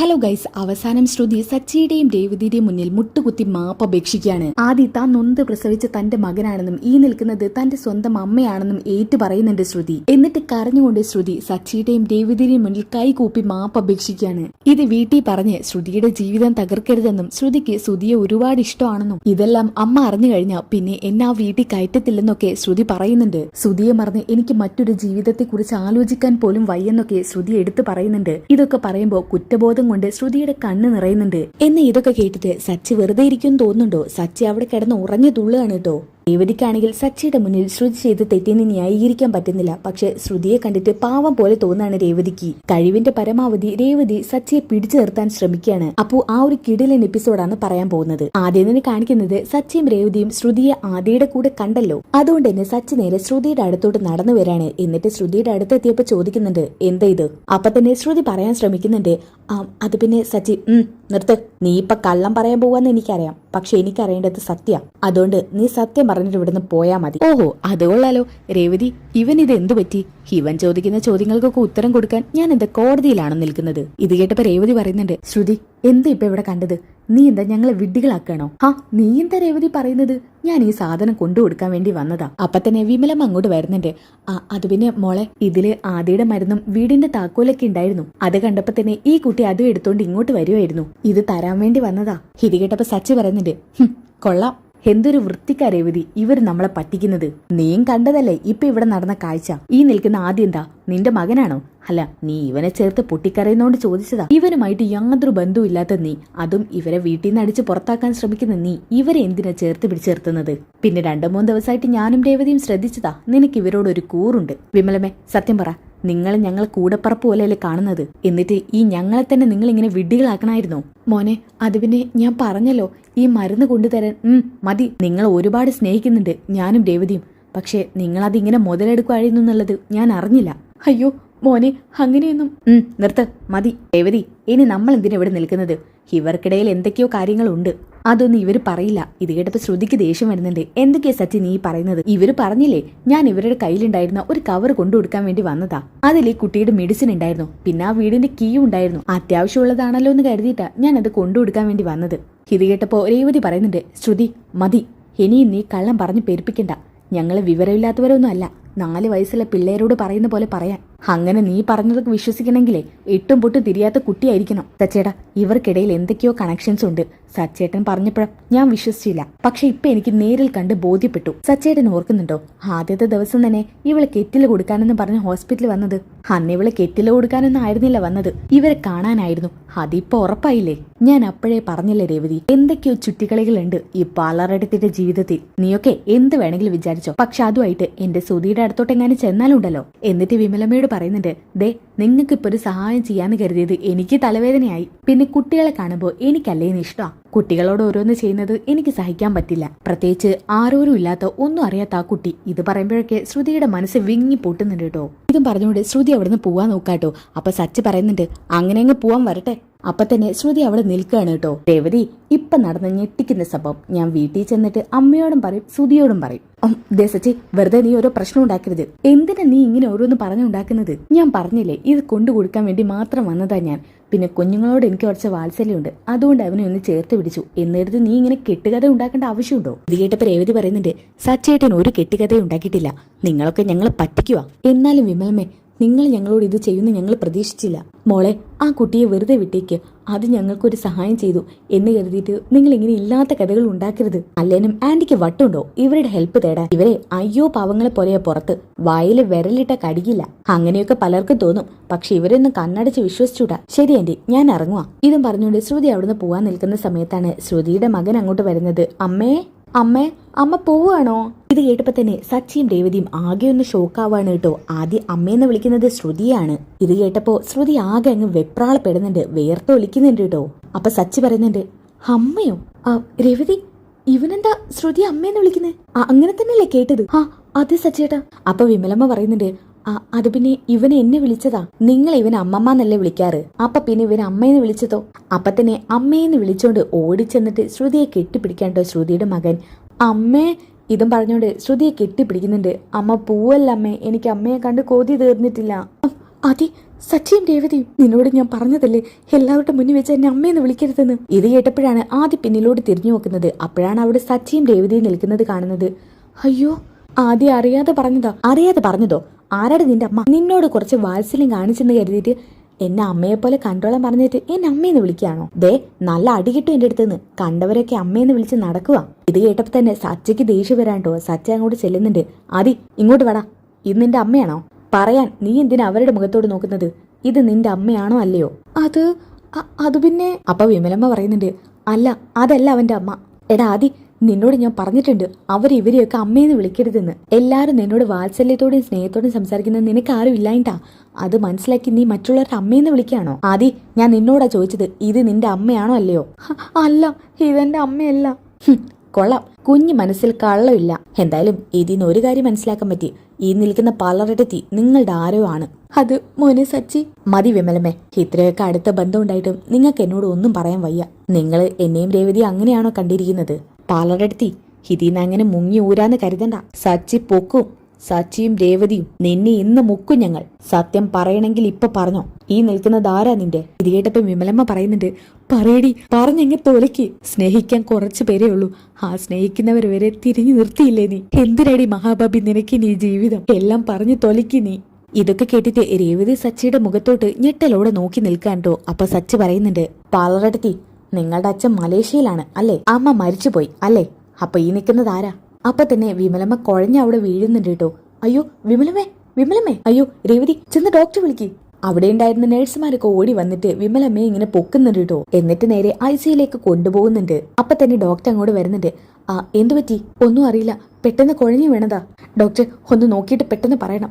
Hello guys അവസാനം ശ്രുതി സച്ചിയുടെയും രേവതിയുടെയും മുന്നിൽ മുട്ടുകുത്തി മാപ്പ് അപേക്ഷിക്കുകയാണ്. ആദ്യ താൻ നൊന്ത് പ്രസവിച്ച തന്റെ മകനാണെന്നും ഈ നിൽക്കുന്നത് തന്റെ സ്വന്തം അമ്മയാണെന്നും ഏറ്റു പറയുന്നുണ്ട് ശ്രുതി. എന്നിട്ട് കരഞ്ഞുകൊണ്ട് ശ്രുതി സച്ചിയുടെയും രേവതിയുടെയും മുന്നിൽ കൈകൂപ്പി മാപ്പ് അപേക്ഷിക്കുകയാണ്. ഇത് വീട്ടിൽ പറഞ്ഞ് ശ്രുതിയുടെ ജീവിതം തകർക്കരുതെന്നും ശ്രുതിക്ക് ശ്രുതിയെ ഒരുപാട് ഇഷ്ടമാണെന്നും ഇതെല്ലാം അമ്മ അറിഞ്ഞു കഴിഞ്ഞാൽ പിന്നെ എന്നെ ആ വീട്ടിൽ കയറ്റത്തില്ലെന്നൊക്കെ ശ്രുതി പറയുന്നുണ്ട്. ശ്രുതിയെ മറന്ന് എനിക്ക് മറ്റൊരു ജീവിതത്തെ കുറിച്ച് ആലോചിക്കാൻ പോലും വയ്യെന്നൊക്കെ ശ്രുതി എടുത്തു പറയുന്നുണ്ട്. ഇതൊക്കെ പറയുമ്പോൾ കുറ്റബോധം കൊണ്ട് ശ്രുതിയുടെ കണ്ണ് നിറയുന്നുണ്ട്. എന്ന് ഇതൊക്കെ കേട്ടിട്ട് സച്ചി വെറുതെ ഇരിക്കും തോന്നുന്നുണ്ടോ? സച്ചി അവിടെ കിടന്ന് ഉറഞ്ഞു തുള്ളുകയാണ് കേട്ടോ. രേവതിക്കാണെങ്കിൽ സച്ചിയുടെ മുന്നിൽ ശ്രുതി ചെയ്ത് തെറ്റിനെ ന്യായീകരിക്കാൻ പറ്റുന്നില്ല. പക്ഷെ ശ്രുതിയെ കണ്ടിട്ട് പാവം പോലെ തോന്നാണ് രേവതിക്ക്. കഴിവിന്റെ പരമാവധി രേവതി സച്ചിയെ പിടിച്ചു നിർത്താൻ ശ്രമിക്കുകയാണ്. അപ്പോ ആ ഒരു കിടിലൻ എപ്പിസോഡാണ് പറയാൻ പോകുന്നത്. ആദ്യം തന്നെ കാണിക്കുന്നത് സച്ചിയും രേവതിയും ശ്രുതിയെ ആദ്യയുടെ കൂടെ കണ്ടല്ലോ. അതുകൊണ്ട് തന്നെ സച്ചി നേരെ ശ്രുതിയുടെ അടുത്തോട്ട് നടന്നു വരാണ്. എന്നിട്ട് ശ്രുതിയുടെ അടുത്ത് എത്തിയപ്പോ ചോദിക്കുന്നുണ്ട് എന്താ ഇത്? അപ്പൊ തന്നെ ശ്രുതി പറയാൻ ശ്രമിക്കുന്നുണ്ട് അത് പിന്നെ സച്ചി നിർത്ത്. നീ ഇപ്പൊ കള്ളം പറയാൻ പോവാന്ന് എനിക്കറിയാം. പക്ഷെ എനിക്കറിയേണ്ടത് സത്യ. അതുകൊണ്ട് നീ സത്യം പറഞ്ഞിട്ട് ഇവിടുന്ന് പോയാ മതി. ഓഹോ അതുകൊള്ളാലോ രേവതി ഇവൻ ഇത് എന്തു പറ്റി? ഇവൻ ചോദിക്കുന്ന ചോദ്യങ്ങൾക്കൊക്കെ ഉത്തരം കൊടുക്കാൻ ഞാൻ എന്താ കോടതിയിലാണ് നിൽക്കുന്നത്? ഇത് കേട്ടപ്പോ രേവതി പറയുന്നുണ്ട് ശ്രുതി എന്താ ഇപ്പൊ ഇവിടെ കണ്ടത്? നീ എന്താ ഞങ്ങളെ വിഡ്ഢികളാക്കണോ? ഹാ നീ എന്താ രേവതി പറയുന്നത്? ഞാൻ ഈ സാധനം കൊണ്ടുകൊടുക്കാൻ വേണ്ടി വന്നതാ. അപ്പൊ തന്നെ വിമലം അങ്ങോട്ട് വരുന്നുണ്ട്. ആ അത് പിന്നെ മോളെ ഇതിൽ ആദ്യയുടെ മരുന്നും വീടിന്റെ താക്കോലൊക്കെ ഉണ്ടായിരുന്നു. അത് കണ്ടപ്പോ തന്നെ ഈ കുട്ടി അതും എടുത്തോണ്ട് ഇങ്ങോട്ട് വരുമായിരുന്നു ഇത് തരാൻ വേണ്ടി വന്നതാ. ഇത് കേട്ടപ്പോ സച്ചി പറയുന്നുണ്ട്. "ഹും, കൊള്ളാം. എന്തൊരു വൃത്തിക്കാരേവതി ഇവർ നമ്മളെ പറ്റിക്കുന്നത്. നീയും കണ്ടതല്ലേ? ഇപ്പൊ ഇവിടെ നടന്ന കാഴ്ച. ഈ നിൽക്കുന്ന ആദ്യം എന്താ? നിന്റെ മകനാണോ? അല്ല നീ ഇവനെ ചേർത്ത് പൊട്ടിക്കരയുന്നോണ്ട് ചോദിച്ചതാ. ഇവനുമായിട്ട് യാതൊരു ബന്ധവുമില്ലാത്ത നീ അതും ഇവരെ വീട്ടിൽ നിന്ന് അടിച്ച് പുറത്താക്കാൻ ശ്രമിക്കുന്ന നീ ഇവരെ എന്തിനാ ചേർത്ത് പിടിച്ചേർത്തുന്നത്? പിന്നെ രണ്ടു മൂന്ന് ദിവസമായിട്ട് ഞാനും രേവതിയും ശ്രദ്ധിച്ചതാ. നിനക്ക് ഇവരോട് ഒരു കൂറുണ്ട്. വിമലമേ സത്യം പറ നിങ്ങൾ ഞങ്ങൾ കൂടപ്പറപ്പ് പോലെയല്ലേ കാണുന്നത്? എന്നിട്ട് ഈ ഞങ്ങളെ തന്നെ നിങ്ങൾ ഇങ്ങനെ വിഡ്ഢികളാക്കണമായിരുന്നോ മോനെ അത് പിന്നെ ഞാൻ പറഞ്ഞല്ലോ ഈ മരുന്ന് കൊണ്ടുതരാൻ ഉം മതി. നിങ്ങൾ ഒരുപാട് സ്നേഹിക്കുന്നുണ്ട് ഞാനും രേവതിയും. പക്ഷേ നിങ്ങൾ അതിങ്ങനെ മുതലെടുക്കുമായിരുന്നു എന്നുള്ളത് ഞാൻ അറിഞ്ഞില്ല. അയ്യോ മോനെ അങ്ങനെയൊന്നും നിർത്ത്. മതി. രേവതി ഇനി നമ്മൾ എന്തിനാ ഇവിടെ നിൽക്കുന്നത്? ഇവർക്കിടയിൽ എന്തൊക്കെയോ കാര്യങ്ങളുണ്ട്. അതൊന്നും ഇവർ പറയില്ല. ഇത് കേട്ടപ്പോ ശ്രുതിക്ക് ദേഷ്യം വരുന്നുണ്ട്. എന്തൊക്കെയാ സച്ചി നീ പറയുന്നത്? ഇവർ പറഞ്ഞില്ലേ ഞാൻ ഇവരുടെ കയ്യിലുണ്ടായിരുന്ന ഒരു കവർ കൊണ്ടു കൊടുക്കാൻ വേണ്ടി വന്നതാ. അതിൽ ഈ കുട്ടിയുടെ മെഡിസിൻ ഉണ്ടായിരുന്നു. പിന്നെ ആ വീടിന്റെ കീ ഉണ്ടായിരുന്നു. അത്യാവശ്യമുള്ളതാണല്ലോ എന്ന് കരുതിയിട്ടാ ഞാൻ അത് കൊണ്ടു കൊടുക്കാൻ വേണ്ടി വന്നത്. ഇത് കേട്ടപ്പോ രേവതി പറയുന്നുണ്ട് ശ്രുതി മതി. ഇനിയും നീ കള്ളം പറഞ്ഞു പെരുപ്പിക്കണ്ട ഞങ്ങൾ വിവരമില്ലാത്തവരൊന്നും അല്ല. നാല് വയസ്സുള്ള പിള്ളേരോട് പറയുന്ന പോലെ പറയാൻ. അങ്ങനെ നീ പറഞ്ഞതൊക്കെ വിശ്വസിക്കണമെങ്കിലേ എട്ടും പൊട്ടും തിരിയാത്ത കുട്ടിയായിരിക്കണം. സച്ചേട്ടാ ഇവർക്കിടയിൽ എന്തൊക്കെയോ കണക്ഷൻസ് ഉണ്ട്. സച്ചേട്ടൻ പറഞ്ഞപ്പോഴും ഞാൻ വിശ്വസിച്ചില്ല. പക്ഷെ ഇപ്പൊ എനിക്ക് നേരിൽ കണ്ട് ബോധ്യപ്പെട്ടു. സച്ചേട്ടൻ ഓർക്കുന്നുണ്ടോ? ആദ്യത്തെ ദിവസം തന്നെ ഇവളെ കെറ്റിൽ കൊടുക്കാനെന്ന് പറഞ്ഞ് ഹോസ്പിറ്റലിൽ വന്നത്. അന്ന് ഇവളെ കെറ്റിൽ കൊടുക്കാനൊന്നും ആയിരുന്നില്ല വന്നത്. ഇവരെ കാണാനായിരുന്നു. അതിപ്പോ ഉറപ്പായില്ലേ? ഞാൻ അപ്പോഴേ പറഞ്ഞില്ലേ രേവതി എന്തൊക്കെയോ ചുറ്റിക്കളികളുണ്ട് ഈ പാലാറെടുത്തിന്റെ ജീവിതത്തിൽ. നീയൊക്കെ എന്ത് വേണമെങ്കിലും വിചാരിച്ചോ. പക്ഷെ അതുമായിട്ട് എന്റെ സുധിയുടെ അടുത്തോട്ട് എങ്ങനെ ചെന്നാലുണ്ടല്ലോ. എന്നിട്ട് വിമലമ്മയോട് പറയുന്നുണ്ട് ദേ നിങ്ങൾക്ക് ഇപ്പൊ ഒരു സഹായം ചെയ്യാന്ന് കരുതിയത് എനിക്ക് തലവേദനയായി. പിന്നെ കുട്ടികളെ കാണുമ്പോൾ എനിക്കല്ലേന്ന് ഇഷ്ടമാ കുട്ടികളോട് ഓരോന്ന് ചെയ്യുന്നത് എനിക്ക് സഹിക്കാൻ പറ്റില്ല. പ്രത്യേകിച്ച് ആരോരും ഇല്ലാത്ത ഒന്നും അറിയാത്ത ആ കുട്ടി. ഇത് പറയുമ്പോഴൊക്കെ ശ്രുതിയുടെ മനസ്സ് വിങ്ങി പൊട്ടുന്നുണ്ട് കേട്ടോ. ഇതും പറഞ്ഞുകൊണ്ട് ശ്രുതി അവിടുന്ന് പോവാൻ നോക്കാട്ടോ. അപ്പൊ സച്ചി പറയുന്നുണ്ട് അങ്ങനെ അങ്ങ് പോവാൻ വരട്ടെ. അപ്പൊ തന്നെ ശ്രുതി അവിടെ നിൽക്കുകയാണ് കേട്ടോ. രേവതി ഇപ്പൊ നടന്ന ഞെട്ടിക്കുന്ന സംഭവം ഞാൻ വീട്ടിൽ ചെന്നിട്ട് അമ്മയോടും പറയും ശ്രുതിയോടും പറയും. ദേശച്ചി വെറുതെ നീ ഓരോ പ്രശ്നം ഉണ്ടാക്കരുത്. എന്തിനാ നീ ഇങ്ങനെ ഓരോന്ന് പറഞ്ഞുണ്ടാക്കുന്നത് ഞാൻ പറഞ്ഞില്ലേ ഇത് കൊണ്ടു കൊടുക്കാൻ വേണ്ടി മാത്രം വന്നതാ ഞാൻ. പിന്നെ കുഞ്ഞുങ്ങളോട് എനിക്ക് കുറച്ച് വാത്സല്യമുണ്ട്. അതുകൊണ്ട് അവനെ ഒന്ന് ചേർത്ത് പിടിച്ചു. എന്നിടത്ത് നീ ഇങ്ങനെ കെട്ടുകഥ ഉണ്ടാക്കേണ്ട ആവശ്യമുണ്ടോ? ഇത് കേട്ടപ്പോ രേവതി പറയുന്നുണ്ട് സച്ചേട്ടൻ ഒരു കെട്ടുകഥ ഉണ്ടാക്കിയിട്ടില്ല. നിങ്ങളൊക്കെ ഞങ്ങളെ പറ്റിക്കുക എന്നാലും വിമലമേ നിങ്ങൾ ഞങ്ങളോട് ഇത് ചെയ്യുന്ന ഞങ്ങൾ പ്രതീക്ഷിച്ചില്ല. മോളെ ആ കുട്ടിയെ വെറുതെ വിട്ടേക്ക്. അത് ഞങ്ങൾക്കൊരു സഹായം ചെയ്തു എന്ന് കരുതിയിട്ട് നിങ്ങൾ ഇങ്ങനെ ഇല്ലാത്ത കഥകൾ ഉണ്ടാക്കരുത്. അല്ലേനും ആന്റിക്ക് വട്ടുണ്ടോ? ഇവരുടെ ഹെൽപ്പ് തേടാൻ. ഇവരെ അയ്യോ പാവങ്ങളെ പോലെയാ പുറത്ത്. വായിൽ വിരലിട്ട കടിയില്ല. അങ്ങനെയൊക്കെ പലർക്കും തോന്നും. പക്ഷെ ഇവരൊന്നും കണ്ണടച്ച് വിശ്വസിച്ചൂടാ ശരി ആന്റി ഞാൻ ഇറങ്ങുവാ. ഇതും പറഞ്ഞുകൊണ്ട് ശ്രുതി അവിടുന്ന് പോവാൻ നിൽക്കുന്ന സമയത്താണ് ശ്രുതിയുടെ മകൻ അങ്ങോട്ട് വരുന്നത്. അമ്മേ അമ്മേ അമ്മ പോവുകയാണോ? ഇത് കേട്ടപ്പോ തന്നെ സച്ചിയും രേവതിയും ആകെ ഒന്ന് ഷോക്കാവാണ് കേട്ടോ. ആദ്യം അമ്മയെന്ന് വിളിക്കുന്നത് ശ്രുതിയാണ്. ഇത് കേട്ടപ്പോ ശ്രുതി ആകെ അങ്ങ് വെപ്രാളപ്പെടുന്നുണ്ട് വേർത്ത് ഒലിക്കുന്നുണ്ട് കേട്ടോ. അപ്പൊ സച്ചി പറയുന്നുണ്ട് അമ്മയോ ആ രേവതി ഇവനെന്താ ശ്രുതി അമ്മയെന്ന് വിളിക്കുന്നത് അങ്ങനെ തന്നെയല്ലേ കേട്ടത്. ആ അതെ സച്ചേട്ടാ. അപ്പൊ വിമലമ്മ പറയുന്നുണ്ട് അത് പിന്നെ ഇവനെ എന്നെ വിളിച്ചതാ. നിങ്ങൾ ഇവൻ അമ്മമ്മ എന്നല്ലേ വിളിക്കാറ്. അപ്പൊ പിന്നെ ഇവൻ അമ്മയെന്ന് വിളിച്ചതോ? അപ്പൊ തന്നെ അമ്മയെന്ന് വിളിച്ചോണ്ട് ഓടിച്ചെന്നിട്ട് ശ്രുതിയെ കെട്ടിപ്പിടിക്കാണ്ടോ ശ്രുതിയുടെ മകൻ. അമ്മേ ഇതും പറഞ്ഞോണ്ട് ശ്രുതിയെ കെട്ടിപ്പിടിക്കുന്നുണ്ട്. അമ്മ പൂവല്ല അമ്മേ എനിക്ക് അമ്മയെ കണ്ട് കോതി തീർന്നിട്ടില്ല. അതി സച്ചിയും രേവതിയും നിന്നോട് ഞാൻ പറഞ്ഞതല്ലേ? എല്ലാവരുടെ മുന്നിൽ വെച്ച് എന്നെ അമ്മയെന്ന് വിളിക്കരുതെന്ന്. ഇത് കേട്ടപ്പോഴാണ് ആദ്യ പിന്നിലോട്ട് തിരിഞ്ഞു നോക്കുന്നത്. അപ്പോഴാണ് അവിടെ സച്ചിയും രേവതിയും നിൽക്കുന്നത് കാണുന്നത്. അയ്യോ ആദ്യം അറിയാതെ പറഞ്ഞതോ? അറിയാതെ പറഞ്ഞതോ? ആരാടെ നിന്റെ അമ്മ? നിന്നോട് കുറച്ച് വാത്സല്യം കാണിച്ചെന്ന് കരുതിയിട്ട് എന്നെ അമ്മയെ പോലെ കണ്ടോളം പറഞ്ഞിട്ട് എന്നെ അമ്മയെന്ന് വിളിക്കുകയാണോ? ദേ നല്ല അടി കിട്ടും എന്റെ അടുത്തുനിന്ന് കണ്ടവരൊക്കെ അമ്മയെന്ന് വിളിച്ച് നടക്കുക. ഇത് കേട്ടപ്പോ തന്നെ സച്ചയ്ക്ക് ദേഷ്യം വരാണ്ടോ സച്ച അങ്ങോട്ട് ചെല്ലുന്നുണ്ട്. ആദി ഇങ്ങോട്ട് വടാ. ഇത് നിന്റെ അമ്മയാണോ? പറയാൻ നീ എന്തിനാ അവരുടെ മുഖത്തോട് നോക്കുന്നത്? ഇത് നിന്റെ അമ്മയാണോ അല്ലയോ? അത് അത് പിന്നെ അപ്പൊ വിമലമ്മ പറയുന്നുണ്ട് അല്ല അതല്ല അവന്റെ അമ്മ. എടാ ആദി നിന്നോട് ഞാൻ പറഞ്ഞിട്ടുണ്ട്. അവർ ഇവരെയൊക്കെ അമ്മയെന്ന് വിളിക്കരുതെന്ന്. എല്ലാവരും നിന്നോട് വാത്സല്യത്തോടെയും സ്നേഹത്തോടെയും സംസാരിക്കുന്നത് നിനക്ക് ആരും ഇല്ലായിട്ടാ അത് മനസ്സിലാക്കി നീ മറ്റുള്ളവരുടെ അമ്മയെന്ന് വിളിക്കുകയാണോ? ആദി ഞാൻ നിന്നോടാ ചോദിച്ചത് ഇത് നിന്റെ അമ്മയാണോ അല്ലയോ? അല്ല ഇതെന്റെ അമ്മയല്ല. കൊള്ളാം. കുഞ്ഞു മനസ്സിൽ കള്ളമില്ല. എന്തായാലും ഇതിന് ഒരു കാര്യം മനസ്സിലാക്കാൻ പറ്റി. ഈ നിൽക്കുന്ന പലരുടെ തീ നിങ്ങളുടെ ആരോ ആണ്. അത് മോനെ സച്ചി. മതി വിമലമേ ഇത്രയൊക്കെ അടുത്ത ബന്ധമുണ്ടായിട്ടും നിങ്ങൾക്ക് എന്നോട് ഒന്നും പറയാൻ വയ്യ. നിങ്ങൾ എന്നെയും രേവതി അങ്ങനെയാണോ കണ്ടിരിക്കുന്നത്? പാലറെടുത്തി ഹിതിന്ന് അങ്ങനെ മുങ്ങി ഊരാന്ന് കരുതണ്ട. സച്ചി പൊക്കും. സച്ചിയും രേവതിയും. നിന്നെ ഇന്ന് മുക്കും ഞങ്ങൾ. സത്യം പറയണെങ്കിൽ ഇപ്പൊ പറഞ്ഞോ. ഈ നിൽക്കുന്നത് ആരാ നിന്റെ? ഇത് കേട്ടപ്പോ വിമലമ്മ പറയുന്നുണ്ട് പറയടി പറഞ്ഞെങ്ങ തോലയ്ക്ക്. സ്നേഹിക്കാൻ കുറച്ചു പേരേ ഉള്ളൂ. ആ സ്നേഹിക്കുന്നവർ വരെ തിരിഞ്ഞു നിർത്തിയില്ലേ നീ? എന്തിനടി മഹാബാബി നിനക്ക് നീ ജീവിതം? എല്ലാം പറഞ്ഞു തൊലക്കി നീ. ഇതൊക്കെ കേട്ടിട്ട് രേവതി സച്ചിയുടെ മുഖത്തോട്ട് ഞെട്ടലോടെ നോക്കി നിൽക്കാണ്ടോ. അപ്പൊ സച്ചി പറയുന്നുണ്ട് പാലറടത്തി നിങ്ങളുടെ അച്ഛൻ മലേഷ്യയിലാണ് അല്ലേ? അമ്മ മരിച്ചുപോയി അല്ലേ? അപ്പൊ ഈ നിൽക്കുന്നത് ആരാ? അപ്പൊ തന്നെ വിമലമ്മ കുഴഞ്ഞ അവിടെ വീഴുന്നുണ്ട് കേട്ടോ. അയ്യോ വിമലമേ വിമലമേ അയ്യോ രേവതി ചെന്ന് ഡോക്ടർ വിളിക്ക്. അവിടെ ഉണ്ടായിരുന്ന നഴ്സുമാരൊക്കെ ഓടി വന്നിട്ട് വിമലമ്മയെ ഇങ്ങനെ പൊക്കുന്നുണ്ട് കേട്ടോ എന്നിട്ട് നേരെ ഐ സിയിലേക്ക് കൊണ്ടുപോകുന്നുണ്ട്. അപ്പൊ തന്നെ ഡോക്ടർ അങ്ങോട്ട് വരുന്നുണ്ട്. ആ എന്തു പറ്റി? ഒന്നും അറിയില്ല. പെട്ടെന്ന് കുഴഞ്ഞു വീണതാ. ഡോക്ടർ ഒന്ന് നോക്കിയിട്ട് പെട്ടെന്ന് പറയണം.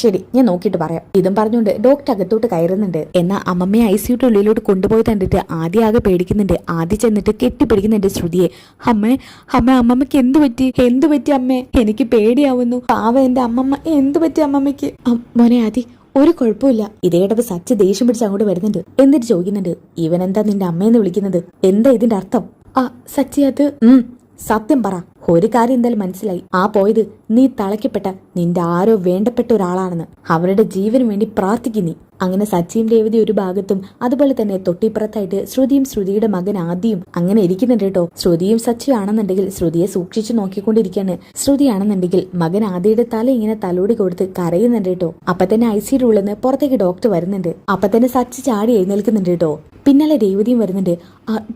ശരി. ഞാൻ നോക്കിയിട്ട് പറയാം. ഇതും പറഞ്ഞുകൊണ്ട് ഡോക്ടർ അകത്തോട്ട് കയറുന്നുണ്ട്. എന്നാ അമ്മമ്മയെ ഐ സിയുടെ ഉള്ളിലോട്ട് കൊണ്ടുപോയി കണ്ടിട്ട് ആദ്യം ആകെ പേടിക്കുന്നുണ്ട്. ആദ്യം ചെന്നിട്ട് കെട്ടിപ്പിടിക്കുന്നുണ്ട് ശ്രുതിയെ. അമ്മേ അമ്മ അമ്മമ്മക്ക് എന്തു പറ്റി? എന്തു പറ്റി അമ്മേ? എനിക്ക് പേടിയാവുന്നു. പാവ എന്റെ അമ്മമ്മ. എന്തു പറ്റി അമ്മമ്മയ്ക്ക്? മോനെ ആദി ഒരു കുഴപ്പമില്ല. ഇതേടവ് സച്ച് ദേഷ്യം പിടിച്ച് അങ്ങോട്ട് വരുന്നുണ്ട്. എന്നിട്ട് ചോദിക്കുന്നുണ്ട് ഇവൻ എന്താ നിന്റെ അമ്മയെന്ന് വിളിക്കുന്നത്? എന്താ ഇതിന്റെ അർത്ഥം? ആ സച്ചി അത് ഉം സത്യം പറ. ഒരു കാര്യം എന്തായാലും മനസ്സിലായി. ആ പോയത് നീ തളയ്ക്കപ്പെട്ട നിന്റെ ആരോ വേണ്ടപ്പെട്ട ഒരാളാണെന്ന്. അവരുടെ ജീവന് വേണ്ടി പ്രാർത്ഥിക്കും നീ. അങ്ങനെ സച്ചിയും രേവതി ഒരു ഭാഗത്തും അതുപോലെ തന്നെ തൊട്ടിപ്പുറത്തായിട്ട് ശ്രുതിയും ശ്രുതിയുടെ മകൻ ആദ്യം അങ്ങനെ ഇരിക്കുന്നുണ്ട് കേട്ടോ. ശ്രുതിയും സച്ചിയും ആണെന്നുണ്ടെങ്കിൽ ശ്രുതിയെ സൂക്ഷിച്ചു നോക്കിക്കൊണ്ടിരിക്കുകയാണ്. ശ്രുതിയാണെന്നുണ്ടെങ്കിൽ മകൻ ആദ്യയുടെ തല ഇങ്ങനെ തലോടി കൊടുത്ത് കരയുന്നുണ്ട് കേട്ടോ. അപ്പൊ തന്നെ ഐ സിയുടെ ഉള്ളിൽ നിന്ന് പുറത്തേക്ക് ഡോക്ടർ വരുന്നുണ്ട്. അപ്പൊ തന്നെ സച്ചി ചാടി എഴുന്നേൽക്കുന്നുണ്ട് കേട്ടോ. പിന്നാലെ രേവതിയും വരുന്നുണ്ട്.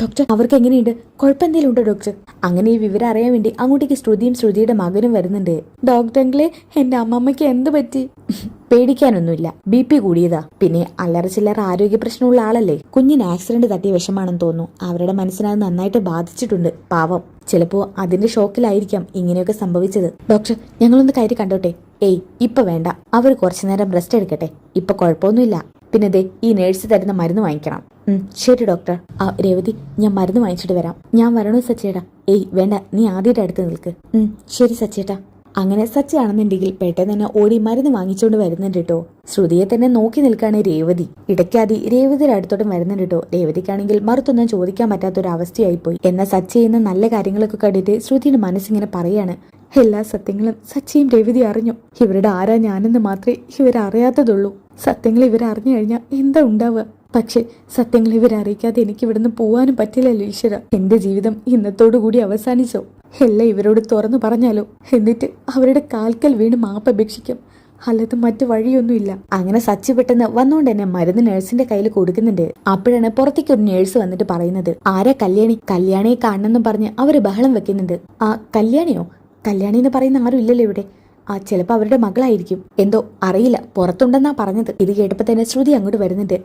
ഡോക്ടർ അവർക്ക് എങ്ങനെയുണ്ട്? കുഴപ്പമെന്തെങ്കിലും ഉണ്ടോ ഡോക്ടർ അങ്ങനെ ഈ വിവരം അറിയാൻ വേണ്ടി അങ്ങോട്ടേക്ക് ശ്രുതിയും ശ്രുതിയുടെ മകനും വരുന്നുണ്ട്. ഡോക്ടറെങ്കിലേ എന്റെ അമ്മമ്മയ്ക്ക് എന്ത് പറ്റി? പേടിക്കാനൊന്നുമില്ല. ബി പി കൂടിയതാ. പിന്നെ അല്ലറ ചില്ലറ ആരോഗ്യ പ്രശ്നമുള്ള ആളല്ലേ? കുഞ്ഞിന് ആക്സിഡന്റ് തട്ടിയ വിഷമാണെന്ന് തോന്നുന്നു. അവരുടെ മനസ്സിനത് നന്നായിട്ട് ബാധിച്ചിട്ടുണ്ട്. പാവം. ചിലപ്പോ അതിന്റെ ഷോക്കിലായിരിക്കാം ഇങ്ങനെയൊക്കെ സംഭവിച്ചത്. ഡോക്ടർ ഞങ്ങളൊന്ന് കയറി കണ്ടോട്ടെ? ഏയ് ഇപ്പൊ വേണ്ട. അവർ കുറച്ചു നേരം റെസ്റ്റ് എടുക്കട്ടെ. ഇപ്പൊ കുഴപ്പമൊന്നുമില്ല. പിന്നെ ദേ ഈ നേഴ്സ് തരുന്ന മരുന്ന് വാങ്ങിക്കണം. ശരി ഡോക്ടർ ആ രേവതി ഞാൻ മരുന്ന് വാങ്ങിച്ചിട്ട് വരാം. ഞാൻ വരണോ സച്ചേട്ടാ ഏയ് വേണ്ട നീ ആദ്യയുടെ അടുത്ത് നിൽക്ക്. ശരി സച്ചേട്ടാ അങ്ങനെ സച്ചയാണെന്നുണ്ടെങ്കിൽ പെട്ടെന്ന് തന്നെ ഓടി മരുന്ന് വാങ്ങിച്ചുകൊണ്ട് വരുന്നുണ്ട് കേട്ടോ ശ്രുതിയെ തന്നെ നോക്കി നിൽക്കാണ് രേവതി. ഇടയ്ക്കാതി രേവതിയുടെ അടുത്തോട്ടും വരുന്നുണ്ട് കേട്ടോ രേവതിക്കാണെങ്കിൽ മറുത്തൊന്നും ചോദിക്കാൻ പറ്റാത്തൊരു അവസ്ഥയായിപ്പോയി എന്നാൽ സച്ച ചെയ്യുന്ന നല്ല കാര്യങ്ങളൊക്കെ കണ്ടിട്ട് ശ്രുതിയുടെ മനസ്സിങ്ങനെ പറയാണ്. എല്ലാ സത്യങ്ങളും സച്ചിയും രേവതി അറിഞ്ഞു. ഇവരുടെ ആരാ ഞാനെന്ന് മാത്രമേ ഇവരറിയാത്തതുള്ളൂ. സത്യങ്ങൾ ഇവരറിഞ്ഞു കഴിഞ്ഞാൽ എന്താ ഉണ്ടാവുക? പക്ഷെ സത്യങ്ങൾ ഇവരറിയിക്കാതെ എനിക്ക് ഇവിടുന്ന് പോവാനും പറ്റില്ലല്ലോ ഈശ്വര. എന്റെ ജീവിതം ഇന്നത്തോടു കൂടി അവസാനിച്ചോ? എല്ലാം ഇവരോട് തുറന്നു പറഞ്ഞാലോ? എന്നിട്ട് അവരുടെ കാൽക്കൽ വീണ് മാപ്പ് അപേക്ഷിക്കും. അല്ലാതെ മറ്റു വഴിയൊന്നുമില്ല. അങ്ങനെ സച്ചി പെട്ടെന്ന് വന്നുകൊണ്ട് തന്നെ മരുന്ന് നഴ്സിന്റെ കയ്യിൽ കൊടുക്കുന്നുണ്ട്. അപ്പോഴാണ് പുറത്തേക്ക് ഒരു നേഴ്സ് വന്നിട്ട് പറയുന്നത് ആരാ കല്യാണി? കല്യാണിയെ കാണണമെന്നും പറഞ്ഞ് അവർ ബഹളം വെക്കുന്നുണ്ട്. ആ കല്യാണിയോ? കല്യാണി എന്ന് പറയുന്ന ആരും ഇല്ലല്ലോ ഇവിടെ. ആ ചിലപ്പോ അവരുടെ മകളായിരിക്കും. എന്തോ അറിയില്ല. പുറത്തുണ്ടെന്നാ പറഞ്ഞത്. ഇത് കേട്ടപ്പോ തന്നെ ശ്രുതി അങ്ങോട്ട് വരുന്നുണ്ട്.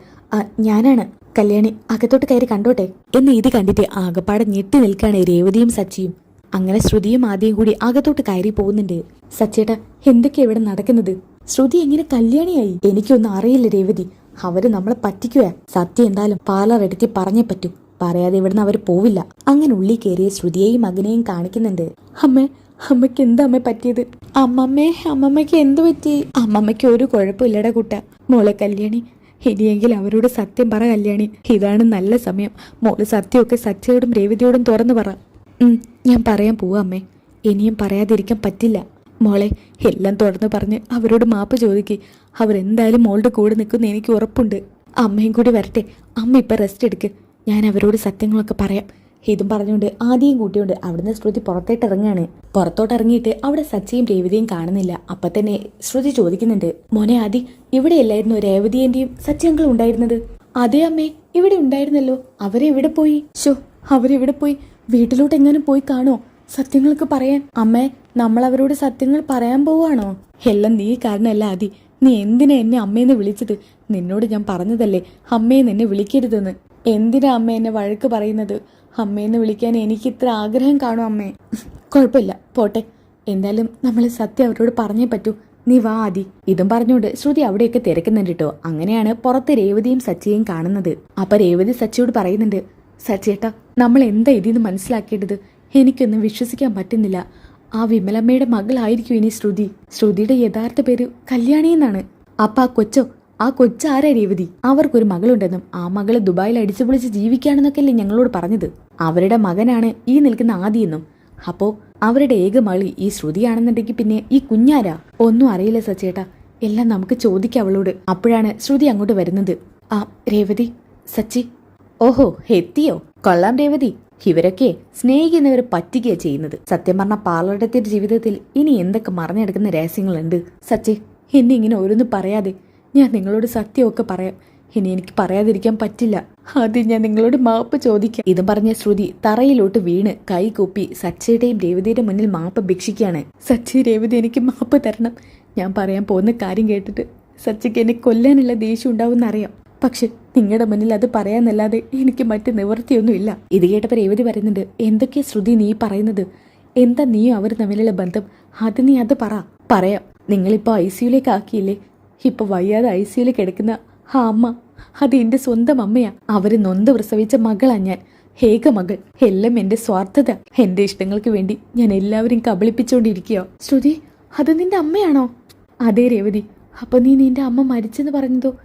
ഞാനാണ്. കല്യാണി അകത്തോട്ട് കയറി കണ്ടോട്ടെ? എന്ന് ഇത് കണ്ടിട്ട് ആകപ്പാടെ ഞെട്ടി നിൽക്കാണ് രേവതിയും സച്ചിയും. അങ്ങനെ ശ്രുതിയും ആദ്യം കൂടി അകത്തോട്ട് കയറി പോകുന്നുണ്ട്. സച്ചേട്ടാ എന്തൊക്കെയാ ഇവിടെ നടക്കുന്നത്? ശ്രുതി എങ്ങനെ കല്യാണിയായി? എനിക്കൊന്നും അറിയില്ല രേവതി. അവർ നമ്മളെ പറ്റിക്കുക സത്യം എന്തായാലും പാർലർ എടുത്തി പറഞ്ഞേ പറ്റൂ. പറയാതെ ഇവിടുന്ന് അവർ പോവില്ല. അങ്ങനെ ഉള്ളി കയറിയ ശ്രുതിയെയും മകനെയും കാണിക്കുന്നുണ്ട്. അമ്മേ അമ്മയ്ക്ക് എന്താ അമ്മ പറ്റിയത്? അമ്മമ്മേ അമ്മമ്മയ്ക്ക് എന്ത് പറ്റി? അമ്മമ്മയ്ക്ക് ഒരു കുഴപ്പമില്ലട കുട്ട. മോളെ കല്യാണി ഇനിയെങ്കിൽ അവരോട് സത്യം പറ കല്യാണി. ഇതാണ് നല്ല സമയം. മോൾ സത്യമൊക്കെ സച്ചയോടും രേവതിയോടും തുറന്നു പറ. ഞാൻ പറയാൻ പോവാ അമ്മേ. ഇനിയും പറയാതിരിക്കാൻ പറ്റില്ല. മോളെ എല്ലാം തുറന്നു പറഞ്ഞ് അവരോട് മാപ്പ് ചോദിക്ക്. അവരെന്തായാലും മോളുടെ കൂടെ നിൽക്കുന്ന എനിക്ക് ഉറപ്പുണ്ട്. അമ്മയും കൂടി വരട്ടെ. അമ്മ ഇപ്പം റെസ്റ്റ് എടുക്ക്. ഞാൻ അവരോട് സത്യങ്ങളൊക്കെ പറയാം. ഇതും പറഞ്ഞുകൊണ്ട് ആദ്യം കൂട്ടിയോണ്ട് അവിടുന്ന് ശ്രുതി പുറത്തേട്ട് ഇറങ്ങാണ്. പുറത്തോട്ട് ഇറങ്ങിയിട്ട് അവിടെ സച്ചിയും രേവതിയും കാണുന്നില്ല. അപ്പൊ തന്നെ ശ്രുതി ചോദിക്കുന്നുണ്ട് മോനെ ആദി ഇവിടെയല്ലായിരുന്നു രേവതിയന്റെയും സത്യങ്ങളും ഉണ്ടായിരുന്നത്? അതേ അമ്മേ ഇവിടെ ഉണ്ടായിരുന്നല്ലോ. അവരെ അവരെവിടെ പോയി? ഷോ അവരെവിടെ പോയി? വീട്ടിലോട്ട് എങ്ങാനും പോയി കാണോ? സത്യങ്ങൾക്ക് പറയാൻ. അമ്മേ നമ്മൾ അവരോട് സത്യങ്ങൾ പറയാൻ പോവാണോ? എല്ലാം നീ കാരണമല്ല ആദി. നീ എന്തിനാ എന്നെ അമ്മയെന്ന് വിളിച്ചത്? നിന്നോട് ഞാൻ പറഞ്ഞതല്ലേ അമ്മയെ എന്നെ വിളിക്കരുതെന്ന്. എന്തിനാ അമ്മ എന്നെ വഴക്ക് പറയുന്നത്? അമ്മയെന്ന് വിളിക്കാൻ എനിക്ക് ഇത്ര ആഗ്രഹം കാണും അമ്മേ. കുഴപ്പമില്ല പോട്ടെ. എന്തായാലും നമ്മൾ സത്യം അവരോട് പറഞ്ഞേ പറ്റൂ. നീ വാ ആദി. ഇതും പറഞ്ഞുകൊണ്ട് ശ്രുതി അവിടെയൊക്കെ തിരക്കുന്നുണ്ട് കേട്ടോ. അങ്ങനെയാണ് പുറത്ത് രേവതിയും സച്ചിയും കാണുന്നത്. അപ്പൊ രേവതി സച്ചിയോട് പറയുന്നുണ്ട് സച്ചിയേട്ടാ നമ്മൾ എന്താ ഇതിന്ന് മനസ്സിലാക്കേണ്ടത്? എനിക്കൊന്നും വിശ്വസിക്കാൻ പറ്റുന്നില്ല. ആ വിമലമ്മയുടെ മകളായിരിക്കും ഇനി ശ്രുതി. ശ്രുതിയുടെ യഥാർത്ഥ പേര് കല്യാണി എന്നാണ്. അപ്പൊ ആ കൊച്ചോ ആ കൊച്ചാരാ രേവതി. അവർക്കൊരു മകളുണ്ടെന്നും ആ മകൾ ദുബായിൽ അടിച്ചു പൊളിച്ച് ജീവിക്കുകയാണെന്നൊക്കെയല്ലേ ഞങ്ങളോട് പറഞ്ഞത്. അവരുടെ മകനാണ് ഈ നിൽക്കുന്ന ആദിയെന്നും അപ്പോ അവരുടെ ഏക മകളി ഈ ശ്രുതിയാണെന്നുണ്ടെങ്കിൽ പിന്നെ ഈ കുഞ്ഞാരാ? ഒന്നും അറിയില്ല സച്ചേട്ടാ. എല്ലാം നമുക്ക് ചോദിക്കാം അവളോട്. അപ്പോഴാണ് ശ്രുതി അങ്ങോട്ട് വരുന്നത്. ആ രേവതി സച്ചി. ഓഹോ എത്തിയോ? കൊള്ളാം രേവതി. ഇവരൊക്കെ സ്നേഹിക്കുന്നവർ പറ്റിക്കുക ചെയ്യുന്നത്. സത്യം പറഞ്ഞ പാർലടത്തിന്റെ ജീവിതത്തിൽ ഇനി എന്തൊക്കെ മറഞ്ഞെടുക്കുന്ന രഹസ്യങ്ങളുണ്ട്? സച്ചി എന്നെ ഇങ്ങനെ ഓരോന്ന് പറയാതെ ഞാൻ നിങ്ങളോട് സത്യമൊക്കെ പറയാം. ഇനി എനിക്ക് പറയാതിരിക്കാൻ പറ്റില്ല. ആദ്യം ഞാൻ നിങ്ങളോട് മാപ്പ് ചോദിക്കാം. ഇതും പറഞ്ഞ ശ്രുതി തറയിലോട്ട് വീണ് കൈ കൂപ്പി സച്ചയുടെയും രേവതിയുടെ മുന്നിൽ മാപ്പ് ഭിക്ഷിക്കുകയാണ് സച്ചി രേവതി എനിക്ക് മാപ്പ് തരണം. ഞാൻ പറയാൻ പോകുന്ന കാര്യം കേട്ടിട്ട് സച്ചിക്ക് എന്നെ കൊല്ലാനുള്ള ദേഷ്യം ഉണ്ടാവുമെന്ന് അറിയാം പക്ഷെ നിങ്ങളുടെ മുന്നിൽ അത് പറയാന്നല്ലാതെ എനിക്ക് മറ്റ് നിവൃത്തിയൊന്നുമില്ല. ഇത് കേട്ടപ്പോൾ രേവതി പറയുന്നുണ്ട് എന്തൊക്കെയാ ശ്രുതി നീ പറയുന്നത്? എന്താ നീയും അവർ തമ്മിലുള്ള ബന്ധം? അത് നീ അത് പറ. പറയാം. നിങ്ങളിപ്പോൾ ഐ സിയുലേക്ക് ആക്കിയില്ലേ? ഇപ്പൊ വയ്യാതെ ഐ സിയിൽ കിടക്കുന്ന ആ അമ്മ അത് എന്റെ സ്വന്തം അമ്മയാ. അവർ നൊന്ത് പ്രസവിച്ച മകളാ ഞാൻ. ഹേക മകൾ. എല്ലാം എന്റെ സ്വാർത്ഥത. എന്റെ ഇഷ്ടങ്ങൾക്ക് വേണ്ടി ഞാൻ എല്ലാവരും കബളിപ്പിച്ചുകൊണ്ടിരിക്കുകയോ ശ്രുതി അത് നിന്റെ അമ്മയാണോ? അതേ രേവതി. അപ്പൊ നീ നിന്റെ അമ്മ മരിച്ചെന്ന് പറഞ്ഞതോ?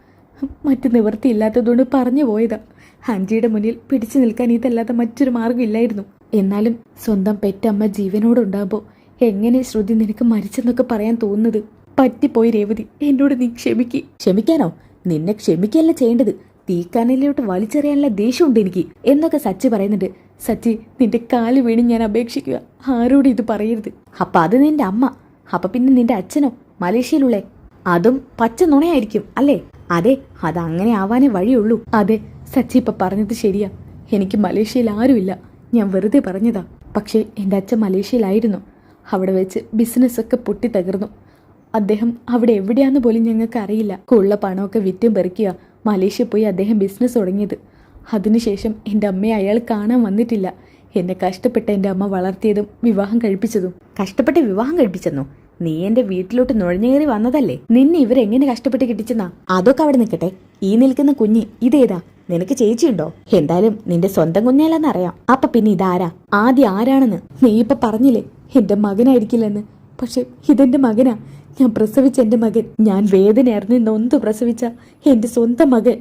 മറ്റു നിവൃത്തിയില്ലാത്തതുകൊണ്ട് പറഞ്ഞു പോയതാ. ഹാൻജിയുടെ മുന്നിൽ പിടിച്ചു നിൽക്കാൻ ഇതല്ലാത്ത മറ്റൊരു മാർഗമില്ലായിരുന്നു എന്നാലും സ്വന്തം പെറ്റമ്മ ജീവനോടുണ്ടാകുമ്പോൾ എങ്ങനെ ശ്രുതി നിനക്ക് മരിച്ചെന്നൊക്കെ പറയാൻ തോന്നുന്നത്? പറ്റിപ്പോയി രേവതി. എന്നോട് നീ ക്ഷമിക്ക്. ക്ഷമിക്കാനോ? നിന്നെ ക്ഷമിക്കല്ല ചെയ്യേണ്ടത്. തീക്കാനയിലോട്ട് വലിച്ചെറിയാനുള്ള ദേഷ്യമുണ്ട് എനിക്ക്. എന്നൊക്കെ സച്ചി പറയുന്നുണ്ട്. സച്ചി നിന്റെ കാൽ വീണ് ഞാൻ അപേക്ഷിക്കുക. ആരോടും ഇത് പറയരുത്. അപ്പൊ അത് നിന്റെ അമ്മ. അപ്പൊ പിന്നെ നിന്റെ അച്ഛനോ? മലേഷ്യയിലുള്ളേ അതും പച്ച നുണയായിരിക്കും അല്ലേ? അതെ അതങ്ങനെ ആവാനേ വഴിയുള്ളൂ. അതെ സച്ചി ഇപ്പൊ പറഞ്ഞത് ശരിയാ. എനിക്ക് മലേഷ്യയിൽ ആരുമില്ല. ഞാൻ വെറുതെ പറഞ്ഞതാ. പക്ഷേ എന്റെ അച്ഛൻ മലേഷ്യയിലായിരുന്നു. അവിടെ വെച്ച് ബിസിനസ്സൊക്കെ പൊട്ടി തകർന്നു അദ്ദേഹം അവിടെ എവിടെയാന്ന് പോലും ഞങ്ങൾക്ക് അറിയില്ല ഉള്ള പണമൊക്കെ വിറ്റും പെറുക്കിയ മലേഷ്യ പോയി അദ്ദേഹം ബിസിനസ് തുടങ്ങിയത്. അതിനുശേഷം എന്റെ അമ്മയെ അയാൾ കാണാൻ വന്നിട്ടില്ല. എന്നെ കഷ്ടപ്പെട്ട എന്റെ അമ്മ വളർത്തിയതും വിവാഹം കഴിപ്പിച്ചതും. കഷ്ടപ്പെട്ട് വിവാഹം കഴിപ്പിച്ചെന്നോ? നീ എന്റെ വീട്ടിലോട്ട് നുഴഞ്ഞേറി വന്നതല്ലേ? നിന്നെ ഇവരെങ്ങനെ കഷ്ടപ്പെട്ട് കിട്ടിച്ചെന്നാ? അതൊക്കെ അവിടെ നിൽക്കട്ടെ. ഈ നിൽക്കുന്ന കുഞ്ഞ് ഇതേതാ? നിനക്ക് ചേച്ചിയുണ്ടോ? എന്തായാലും നിന്റെ സ്വന്തം കുഞ്ഞാലെന്നറിയാം അപ്പൊ പിന്നെ ഇതാരാ? ആദ്യം ആരാണെന്ന്? നീ ഇപ്പൊ പറഞ്ഞില്ലേ? എന്റെ മകനായിരിക്കില്ലെന്ന്. പക്ഷെ ഇതെന്റെ മകനാ. ഞാൻ പ്രസവിച്ച എന്റെ മകൻ. ഞാൻ വേദന അറിഞ്ഞ് നൊന്ത് പ്രസവിച്ച? എന്റെ സ്വന്തം മകൻ.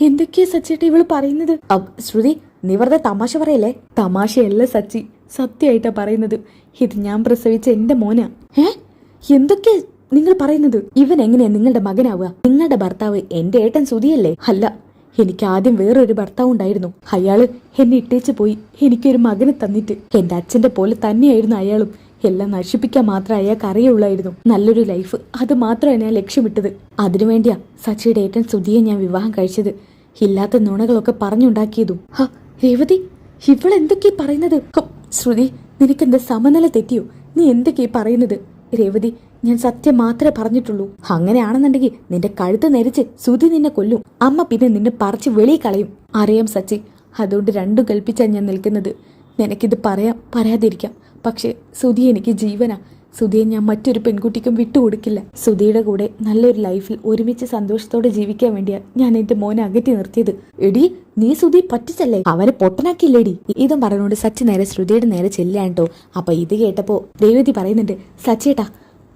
എന്തൊക്കെയാ സച്ചേട്ടാ ഇവൾ പറയുന്നത്? ശ്രുതി നീ വെറുതെ തമാശ പറയല്ലേ? തമാശയല്ല സച്ചി. സത്യമായിട്ടാ പറയുന്നത്. ഇത് ഞാൻ പ്രസവിച്ച എന്റെ മോനാ. ഏ എന്തൊക്കെ നിങ്ങൾ പറയുന്നത്? ഇവൻ എങ്ങനെയാ നിങ്ങളുടെ മകനാവുക? നിങ്ങളുടെ ഭർത്താവ് എന്റെ ഏട്ടൻ സുതിയല്ലേ അല്ല എനിക്ക് ആദ്യം വേറൊരു ഭർത്താവ് ഉണ്ടായിരുന്നു. അയാൾ എന്നെ ഇട്ടേച്ച് പോയി. എനിക്കൊരു മകനെ തന്നിട്ട്. എന്റെ അച്ഛന്റെ പോലെ തന്നെയായിരുന്നു അയാളും. എല്ലാം നശിപ്പിക്കാൻ മാത്രം അയാൾക്ക് അറിയുള്ളായിരുന്നു. നല്ലൊരു ലൈഫ്. അത് മാത്രമാണ് ഞാൻ ലക്ഷ്യമിട്ടത്. അതിനുവേണ്ടിയാ സച്ചിയുടെ ഏട്ടൻ സുധിയെ ഞാൻ വിവാഹം കഴിച്ചത്. ഇല്ലാത്ത നുണകളൊക്കെ പറഞ്ഞുണ്ടാക്കിയതും. ഹ രേവതി ഇവളെന്തൊക്കെ പറയുന്നത്? ശ്രുതി നിനക്കെന്താ സമനില തെറ്റിയോ? നീ എന്തൊക്കെയാ പറയുന്നത്? രേവതി ഞാൻ സത്യം മാത്രമേ പറഞ്ഞിട്ടുള്ളൂ. അങ്ങനെയാണെന്നുണ്ടെങ്കിൽ നിന്റെ കഴുത്ത് നെരിച്ച് സുധി നിന്നെ കൊല്ലും. അമ്മ പിന്നെ നിന്നെ പറിച്ച് വെളിയിൽ കളയും. അറിയാം സച്ചി അതുകൊണ്ട് രണ്ടും കൽപ്പിച്ചാണ് ഞാൻ നിൽക്കുന്നത്. നിനക്കിത് പറയാം പറയാതിരിക്കാം. പക്ഷേ സുധി എനിക്ക് ജീവനാ. സുധിയെ ഞാൻ മറ്റൊരു പെൺകുട്ടിക്കും വിട്ടുകൊടുക്കില്ല. സുധിയുടെ കൂടെ നല്ലൊരു ലൈഫിൽ ഒരുമിച്ച് സന്തോഷത്തോടെ ജീവിക്കാൻ വേണ്ടിയാ ഞാൻ എന്റെ മോനെ അകറ്റി നിർത്തിയത്. എടി നീ സുധി പറ്റിച്ചല്ലേ? അവനെ പൊട്ടനാക്കിയില്ലേടി. ഇതും പറഞ്ഞുകൊണ്ട് സച്ചി നേരെ ശ്രുതിയുടെ നേരെ ചെല്ലാണ്ടോ അപ്പൊ ഇത് കേട്ടപ്പോ രേവതി പറയുന്നുണ്ട് സച്ചേട്ടാ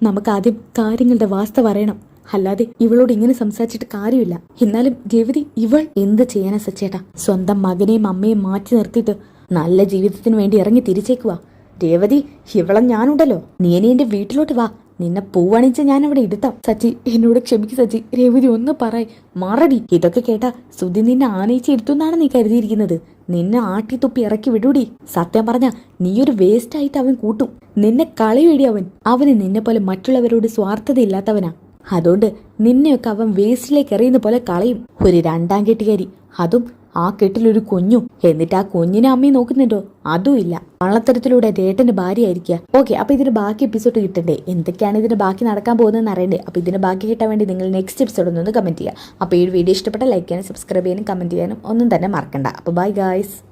നമുക്ക് ആദ്യം കാര്യങ്ങളുടെ വാസ്തവ അറിയണം. അല്ലാതെ ഇവളോട് ഇങ്ങനെ സംസാരിച്ചിട്ട് കാര്യമില്ല. എന്നാലും രേവതി ഇവൾ എന്ത് ചെയ്യാനാ സച്ചേട്ടാ? സ്വന്തം മകനെയും അമ്മയും മാറ്റി നിർത്തിയിട്ട് നല്ല ജീവിതത്തിന് വേണ്ടി ഇറങ്ങി തിരിച്ചേക്കുവാ. രേവതി ഇവളം ഞാനുണ്ടല്ലോ. നീ എന്റെ വീട്ടിലോട്ട് വാ. നിന്നെ പൂവണിച്ച് ഞാൻ അവിടെ ഇരുത്താം. സച്ചി എന്നോട് ക്ഷമിക്ക് സച്ചി. രേവതി ഒന്ന് പറയ്. മറടി. ഇതൊക്കെ കേട്ടാ സുധി നിന്നെ ആനയിച്ച് ഇരുത്തുന്നാണ് നീ കരുതിയിരിക്കുന്നത്. നിന്നെ ആട്ടിത്തുപ്പി ഇറക്കി വിടൂടി. സത്യം പറഞ്ഞ നീയൊരു ഒരു വേസ്റ്റ് ആയിട്ട് അവൻ കൂട്ടും. നിന്നെ കളിവേടി അവൻ. അവന് നിന്നെ പോലെ മറ്റുള്ളവരോട് സ്വാർത്ഥതയില്ലാത്തവനാ. അതുകൊണ്ട് നിന്നെയൊക്കെ അവൻ വേസ്റ്റിലേക്ക് എറിയുന്ന പോലെ കളയും. ഒരു രണ്ടാം കെട്ടുകാരി. അതും ആ കെട്ടിലൊരു കുഞ്ഞും. എന്നിട്ട് ആ കുഞ്ഞിനെ അമ്മയും നോക്കുന്നുണ്ടോ? അതും ഇല്ല. കള്ളത്തരത്തിലൂടെ രേട്ടന്റെ ഭാര്യയായിരിക്കുക ഓക്കെ അപ്പൊ ഇതിന്റെ ബാക്കി എപ്പിസോഡ് കിട്ടണ്ടേ? എന്തൊക്കെയാണ് ഇതിന്റെ ബാക്കി നടക്കാൻ പോകുന്നതെന്ന് അറിയണ്ടേ? അപ്പൊ ഇതിന്റെ ബാക്കി കിട്ടാൻ വേണ്ടി നിങ്ങൾ നെക്സ്റ്റ് എപ്പിസോഡ് ഒന്ന് കമന്റ് ചെയ്യുക. അപ്പൊ ഈ വീഡിയോ ഇഷ്ടപ്പെട്ട ലൈക്ക് ചെയ്യാനും സബ്സ്ക്രൈബ് ചെയ്യാനും കമന്റ് ചെയ്യാനും ഒന്നും തന്നെ മറക്കണ്ട. അപ്പൊ ബൈ ഗായ്സ്